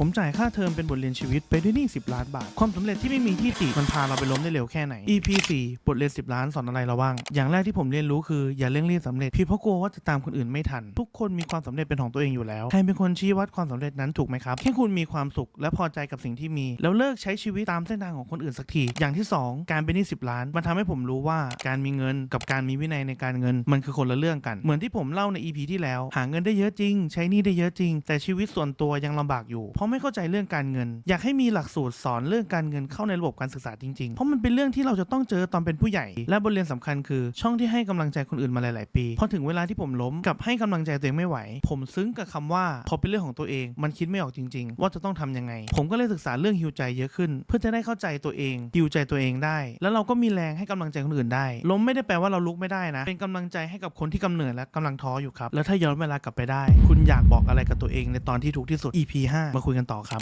ผมจ่ายค่าเทอมเป็นบทเรียนชีวิตไปด้วยหนี้10 ล้านบาท ความสำเร็จที่ไม่มีที่ติมันพาเราไปล้มได้เร็วแค่ไหน EP 4บทเรียน 10 ล้านสอนอะไรเราบ้าง อย่างแรกที่ผมเรียนรู้คืออย่าเร่งรีบสำเร็จพี่เพราะกลัวว่าจะตามคนอื่นไม่ทัน ทุกคนมีความสำเร็จเป็นของตัวเองอยู่แล้ว ใครเป็นคนชี้วัดความสำเร็จนั้นถูกไหมครับ แค่คุณมีความสุขและพอใจกับสิ่งที่มี แล้วเลิกใช้ชีวิตตามเส้นทางของคนอื่นสักที อย่างที่สองการเป็นหนี้10 ล้าน มันทำให้ผมรู้ว่าการมีเงินกับการมีวินัยในการเงิน มันคือคนละเรื่องกัน เหมือนที่ผมเล่าใน EP ที่แล้ว หาเงินได้เยอะจริง ใช้หนี้ได้เยอะจริง แต่ชีวิตส่วนตัวยังลำบากอยู่เพราะไม่เข้าใจเรื่องการเงิน อยากให้มีหลักสูตรสอนเรื่องการเงินเข้าในระบบการศึกษาจริงๆ เพราะมันเป็นเรื่องที่เราจะต้องเจอตอนเป็นผู้ใหญ่ และบทเรียนสำคัญคือ ช่องที่ให้กำลังใจคนอื่นมาหลาย ๆ ปี พอถึงเวลาที่ผมล้มกับให้กำลังใจตัวเองไม่ไหว ผมซึ้งกับคำว่าพอเป็นเรื่องของตัวเอง มันคิดไม่ออกจริง ๆ ว่าจะต้องทำยังไง ผมก็เลยศึกษาเรื่องฮิวใจเยอะขึ้น เพื่อจะได้เข้าใจตัวเองฮิวใจตัวเองได้ แล้วเราก็มีแรงให้กำลังใจคนอื่นได้ ล้มไม่ได้แปลว่าเราลุกไม่ได้นะ เป็นกำลังใจให้กับคนที่กำเนิดและกำลังท้ออยู่ครับ แล้วถ้าย้อนเวลากลับไปได้ คุณอยากบอกอะไรกับตัวเองในตอนที่ทุกที่สุด EP 5มาคุยกันต่อครับ